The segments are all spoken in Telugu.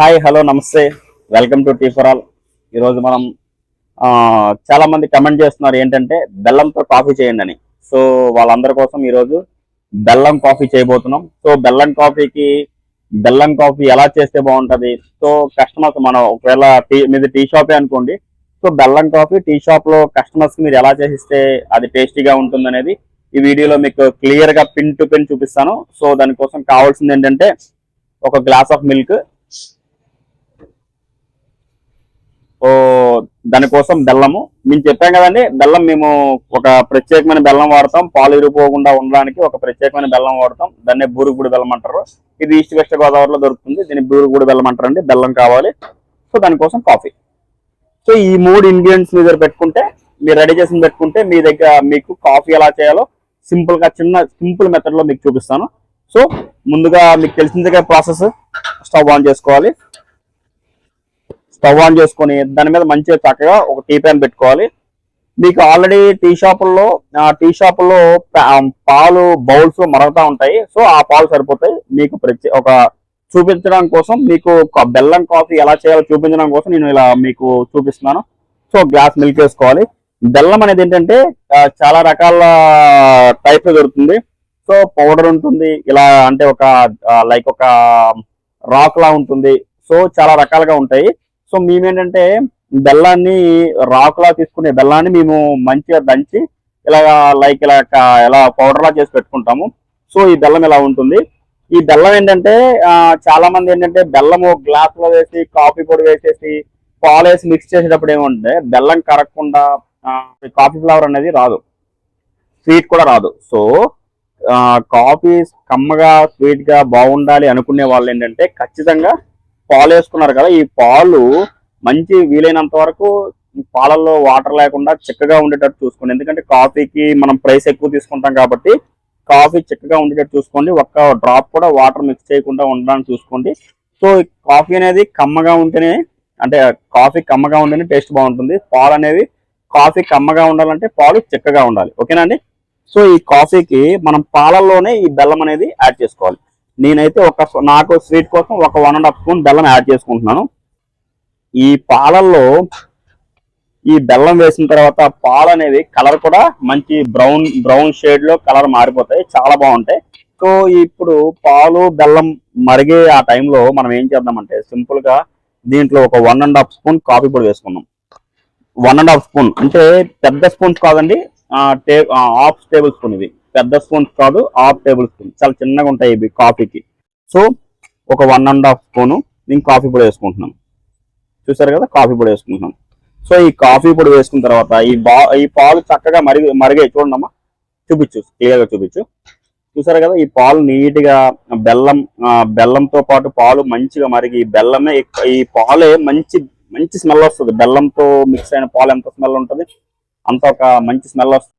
హాయ్ హలో నమస్తే. Welcome to tea for all. ఈరోజు మనం చాలామంది చాలా మంది కమెంట్ చేస్తున్నారు ఏంటంటే బెల్లంతో కాఫీ చేయండి అని. సో వాళ్ళందరి కోసం ఈరోజు బెల్లం కాఫీ చేయబోతున్నాం. సో బెల్లం కాఫీకి బెల్లం కాఫీ ఎలా చేస్తే బాగుంటుంది? సో కస్టమర్స్ మనం ఒకవేళ టీ మీది టీ షాపే అనుకోండి. సో బెల్లం కాఫీ టీ షాప్లో కస్టమర్స్ మీరు ఎలా చేసిస్తే అది టేస్టీగా ఉంటుంది అనేది ఈ వీడియోలో మీకు క్లియర్గా పిన్ టు పిన్ చూపిస్తాను. సో దానికోసం కావాల్సింది ఏంటంటే ఒక గ్లాస్ ఆఫ్ మిల్క్ దానికోసం బెల్లము. మేము చెప్పాం కదండి బెల్లం మేము ఒక ప్రత్యేకమైన బెల్లం వాడతాం. పాలు ఇరిగిపోకుండా ఉండడానికి ఒక ప్రత్యేకమైన బెల్లం వాడతాం. దాన్ని బూరుగుడి బెల్లం అంటారు. ఇది ఈస్ట్ వెస్ట్ గోదావరిలో దొరుకుతుంది. దీన్ని బూరుగుడి బెల్లం అంటారండి. బెల్లం కావాలి. సో దానికోసం కాఫీ. సో ఈ మూడు ఇంగ్రీడియంట్స్ మీ దగ్గర పెట్టుకుంటే మీరు రెడీ చేసి పెట్టుకుంటే మీ దగ్గర మీకు కాఫీ ఎలా చేయాలో సింపుల్గా చిన్న సింపుల్ మెథడ్లో మీకు చూపిస్తాను. సో ముందుగా మీకు తెలిసిందిగా ప్రాసెస్ స్టవ్ ఆన్ చేసుకోవాలి. స్టవ్ ఆన్ చేసుకొని దాని మీద మంచిగా చక్కగా ఒక టీ ప్యాన్ పెట్టుకోవాలి. మీకు ఆల్రెడీ టీ షాపుల్లో టీ షాపుల్లో పాలు బౌల్స్ మరుగుతూ ఉంటాయి. సో ఆ పాలు సరిపోతాయి. మీకు ప్రతి ఒక చూపించడం కోసం మీకు బెల్లం కాఫీ ఎలా చేయాలో చూపించడం కోసం నేను ఇలా మీకు చూపిస్తున్నాను. సో గ్లాస్ మిల్క్ వేసుకోవాలి. బెల్లం అనేది ఏంటంటే చాలా రకాల టైప్ దొరుకుతుంది. సో పౌడర్ ఉంటుంది. ఇలా అంటే ఒక లైక్ ఒక రాక్ లా ఉంటుంది. సో చాలా రకాలుగా ఉంటాయి. సో మేమేంటంటే బెల్లాన్ని రాకులా తీసుకునే బెల్లాన్ని మేము మంచిగా దంచి ఇలా లైక్ ఇలా ఇలా పౌడర్లా చేసి పెట్టుకుంటాము. సో ఈ బెల్లం ఇలా ఉంటుంది. ఈ బెల్లం ఏంటంటే చాలా మంది ఏంటంటే బెల్లము గ్లాస్లో వేసి కాఫీ పొడి వేసేసి పాలు వేసి మిక్స్ చేసేటప్పుడు ఏమంటే బెల్లం కరగకుండా కాఫీ ఫ్లేవర్ అనేది రాదు. స్వీట్ కూడా రాదు. సో కాఫీ కమ్మగా స్వీట్గా బాగుండాలి అనుకునే వాళ్ళు ఏంటంటే ఖచ్చితంగా పాలు వేసుకున్నారు కదా ఈ పాలు మంచి వీలైనంత వరకు ఈ పాలల్లో వాటర్ లేకుండా చిక్కగా ఉండేటట్టు చూసుకోండి. ఎందుకంటే కాఫీకి మనం ప్రైస్ ఎక్కువ తీసుకుంటాం కాబట్టి కాఫీ చిక్కగా ఉండేటట్టు చూసుకోండి. ఒక్క డ్రాప్ కూడా వాటర్ మిక్స్ చేయకుండా ఉండడానికి చూసుకోండి. సో కాఫీ అనేది కమ్మగా ఉంటేనే అంటే కాఫీ కమ్మగా ఉంటేనే టేస్ట్ బాగుంటుంది. పాలు అనేవి కాఫీ కమ్మగా ఉండాలంటే పాలు చిక్కగా ఉండాలి. ఓకేనా అండి? సో ఈ కాఫీకి మనం పాలల్లోనే ఈ బెల్లం అనేది యాడ్ చేసుకోవాలి. నేనైతే ఒక నాకు స్వీట్ కోసం ఒక వన్ అండ్ హాఫ్ స్పూన్ బెల్లం యాడ్ చేసుకుంటున్నాను. ఈ పాలల్లో ఈ బెల్లం వేసిన తర్వాత పాలు అనేవి కలర్ కూడా మంచి బ్రౌన్ బ్రౌన్ షేడ్లో కలర్ మారిపోతాయి చాలా బాగుంటాయి. సో ఇప్పుడు పాలు బెల్లం మరిగే ఆ టైంలో మనం ఏం చేద్దామంటే సింపుల్గా దీంట్లో ఒక one and half spoon coffee పొడి వేసుకుందాం. వన్ అండ్ హాఫ్ స్పూన్ అంటే పెద్ద స్పూన్స్ కాదండి టే హాఫ్ టేబుల్ స్పూన్ ఇది పెద్ద స్పూన్స్ కాదు హాఫ్ టేబుల్ స్పూన్. చాలా చిన్నగా ఉంటాయి ఇవి కాఫీకి. సో ఒక వన్ అండ్ హాఫ్ స్పూను నేను కాఫీ పొడి వేసుకుంటున్నాను చూసారు కదా కాఫీ పొడి వేసుకుంటున్నాను సో ఈ కాఫీ పొడి వేసుకున్న తర్వాత ఈ బా ఈ పాలు చక్కగా మరిగి మరిగాయి చూడండమ్మా. చూపించు క్లియర్గా చూపించు. చూసారు కదా ఈ పాలు నీట్గా బెల్లం బెల్లంతో పాటు పాలు మంచిగా మరిగి ఈ బెల్లమే ఈ పాలే మంచి మంచి స్మెల్ వస్తుంది. బెల్లంతో మిక్స్ అయిన పాలు ఎంత స్మెల్ ఉంటుంది అంత ఒక మంచి స్మెల్ వస్తుంది.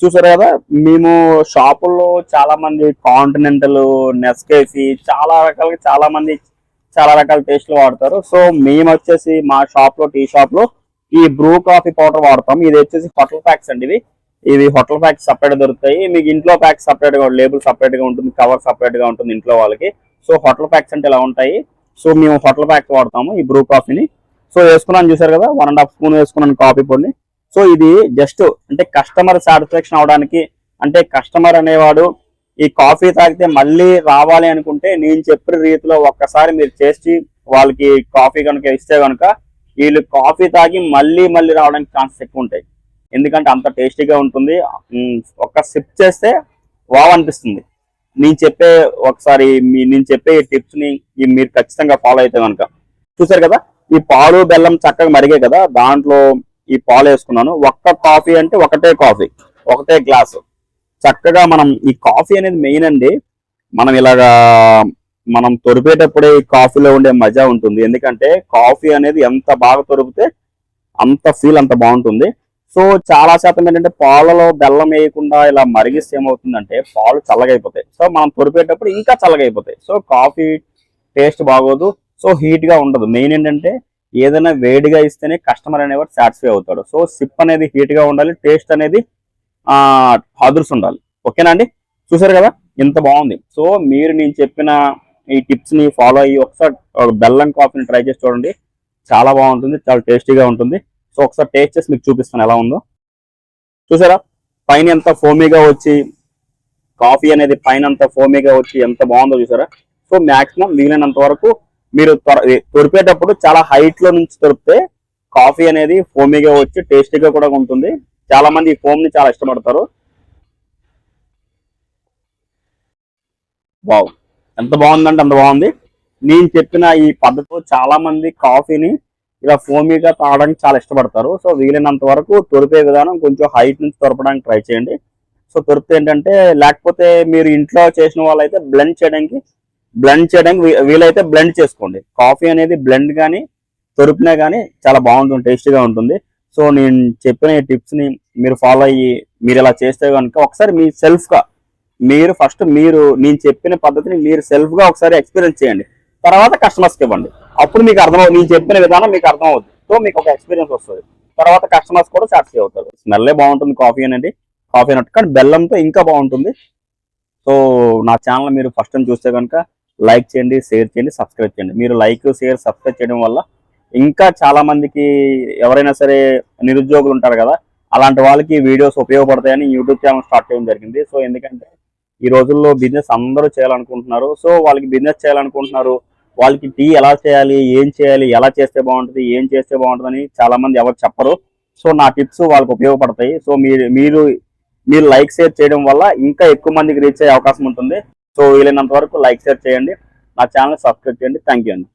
చూసారు కదా మేము షాపుల్లో చాలా మంది కాంటినెంటల్ నెస్కేఫీ చాలా రకాలుగా చాలా మంది చాలా రకాల టేస్ట్లు వాడతారు. సో మేము వచ్చేసి మా షాప్లో టీ షాప్లో ఈ బ్రూ కాఫీ పౌడర్ వాడతాం. ఇది వచ్చేసి హోటల్ ప్యాక్స్ అండి ఇవి. ఇవి హోటల్ ప్యాక్స్ సపరేట్ దొరుకుతాయి. మీకు ఇంట్లో ప్యాక్ సపరేట్గా లేబుల్ సపరేట్గా ఉంటుంది కవర్ సపరేట్గా ఉంటుంది ఇంట్లో వాళ్ళకి. సో హోటల్ ప్యాక్స్ అంటే ఇలా ఉంటాయి. సో మేము హోటల్ ప్యాక్స్ వాడతాము ఈ బ్రూ కాఫీని సో వేసుకున్నాను చూసారు కదా వన్ అండ్ హాఫ్ స్పూన్ వేసుకున్నాను కాఫీ పొడిని. సో ఇది జస్ట్ అంటే కస్టమర్ సాటిస్ఫాక్షన్ అవడానికి అంటే కస్టమర్ అనేవాడు ఈ కాఫీ తాగితే మళ్ళీ రావాలి అనుకుంటే నేను చెప్పిన రీతిలో ఒక్కసారి మీరు చేసి వాళ్ళకి కాఫీ కనుక ఇస్తే కనుక వీళ్ళు కాఫీ తాగి మళ్ళీ మళ్ళీ రావడానికి ఛాన్సెస్ ఎక్కువ ఉంటాయి. ఎందుకంటే అంత టేస్టీగా ఉంటుంది. ఒక్క సిప్ చేస్తే వావ్ అనిపిస్తుంది. నేను చెప్పే ఒకసారి మీ నేను చెప్పే టిప్స్ని మీరు ఖచ్చితంగా ఫాలో అయితే కనుక. చూసారు కదా? ఈ పాలు బెల్లం చక్కగా మరిగే కదా? దాంట్లో ఈ పాలు వేసుకున్నాను. ఒక్క కాఫీ అంటే ఒకటే కాఫీ ఒకటే గ్లాసు. చక్కగా మనం ఈ కాఫీ అనేది మెయిన్ అండి. మనం ఇలాగా మనం తొరిపేటప్పుడే ఈ కాఫీలో ఉండే మజా ఉంటుంది. ఎందుకంటే కాఫీ అనేది ఎంత బాగా తొరిపితే అంత ఫీల్ అంత బాగుంటుంది. సో చాలా శాతం ఏంటంటే పాలలో బెల్లం వేయకుండా ఇలా మరిగిస్తే ఏమవుతుందంటే పాలు చల్లగైపోతాయి. సో మనం తొరిపేటప్పుడు ఇంకా చల్లగైపోతాయి. సో కాఫీ టేస్ట్ బాగోదు. సో హీట్గా ఉండదు. మెయిన్ ఏంటంటే ఏదైనా వేడిగా ఇస్తేనే కస్టమర్ అనేవాడు సాటిస్ఫై అవుతాడు. సో సిప్ అనేది హీట్గా ఉండాలి టేస్ట్ అనేది ఆ అదుర్స్ ఉండాలి. ఓకేనా అండి? చూసారు కదా? ఇంత బాగుంది. సో మీరు నేను చెప్పిన ఈ టిప్స్ని ఫాలో అయ్యి ఒకసారి బెల్లం కాఫీని ట్రై చేసి చూడండి. చాలా బాగుంటుంది చాలా టేస్టీగా ఉంటుంది. సో ఒకసారి టేస్ట్ చేసి మీకు చూపిస్తాను ఎలా ఉందో. చూసారా? పైన ఎంత ఫోమీగా వచ్చి కాఫీ అనేది పైన అంత ఫోమీగా వచ్చి ఎంత బాగుందో చూసారా? సో మాక్సిమం మిగిలినంత వరకు మీరు త్వర తొరిపేటప్పుడు చాలా హైట్లో నుంచి తొరిపితే కాఫీ అనేది ఫోమీగా వచ్చి టేస్టీగా కూడా ఉంటుంది. చాలా మంది ఈ ఫోమ్ని చాలా ఇష్టపడతారు. వావ్ ఎంత బాగుందంటే అంత బాగుంది. నేను చెప్పిన ఈ పద్ధతిలో చాలా మంది కాఫీని ఇలా ఫోమీగా తాగడానికి చాలా ఇష్టపడతారు. సో వీలైనంత వరకు తొరిపే విధానం కొంచెం హైట్ నుంచి తొరపడానికి ట్రై చేయండి. సో తొరిపితే ఏంటంటే లేకపోతే మీరు ఇంట్లో చేసిన వాళ్ళైతే బ్లెండ్ చేయడానికి బ్లెండ్ చేయడానికి వీ- వీలైతే బ్లెండ్ చేసుకోండి. కాఫీ అనేది బ్లెండ్ కానీ తొరిపినా కానీ చాలా బాగుంటుంది టేస్టీగా ఉంటుంది. సో నేను చెప్పిన ఈ మీరు ఫాలో అయ్యి మీరు ఇలా చేస్తే కనుక ఒకసారి మీ సెల్ఫ్గా మీరు ఫస్ట్ మీరు నేను చెప్పిన పద్ధతిని మీరు సెల్ఫ్గా ఒకసారి ఎక్స్పీరియన్స్ చేయండి. తర్వాత కస్టమర్స్కి ఇవ్వండి. అప్పుడు మీకు అర్థం నేను చెప్పిన విధానం మీకు అర్థం అవుతుంది సో మీకు ఒక ఎక్స్పీరియన్స్ వస్తుంది. తర్వాత కస్టమర్స్ కూడా సాటిస్ఫై అవుతారు. స్మెల్లే బాగుంటుంది కాఫీ అనేది. కాఫీ అన్నట్టు కానీ బెల్లంతో ఇంకా బాగుంటుంది. సో నా ఛానల్ మీరు ఫస్ట్ టైం చూస్తే కనుక లైక్ చేయండి షేర్ చేయండి సబ్స్క్రైబ్ చేయండి. మీరు లైక్ షేర్ సబ్స్క్రైబ్ చేయడం వల్ల ఇంకా చాలా మందికి ఎవరైనా సరే నిరుద్యోగులు ఉంటారు కదా అలాంటి వాళ్ళకి వీడియోస్ ఉపయోగపడతాయని యూట్యూబ్ ఛానల్ స్టార్ట్ చేయడం జరిగింది. సో ఎందుకంటే ఈ రోజుల్లో బిజినెస్ అందరూ చేయాలనుకుంటున్నారు. సో వాళ్ళకి బిజినెస్ చేయాలనుకుంటున్నారు. వాళ్ళకి టీ ఎలా చేయాలి ఏం చేయాలి ఎలా చేస్తే బాగుంటుంది ఏం చేస్తే బాగుంటుంది చాలామంది చాలా మంది ఎవరు చెప్పరు. సో నా టిప్స్ వాళ్ళకి ఉపయోగపడతాయి. సో మీరు మీరు మీరు లైక్ షేర్ చేయడం వల్ల ఇంకా ఎక్కువ మందికి రీచ్ అయ్యే అవకాశం ఉంటుంది. సో వీలైనంత వరకు లైక్ షేర్ చేయండి. నా ఛానల్ సబ్స్క్రైబ్ చేయండి. థ్యాంక్ యూ అండి.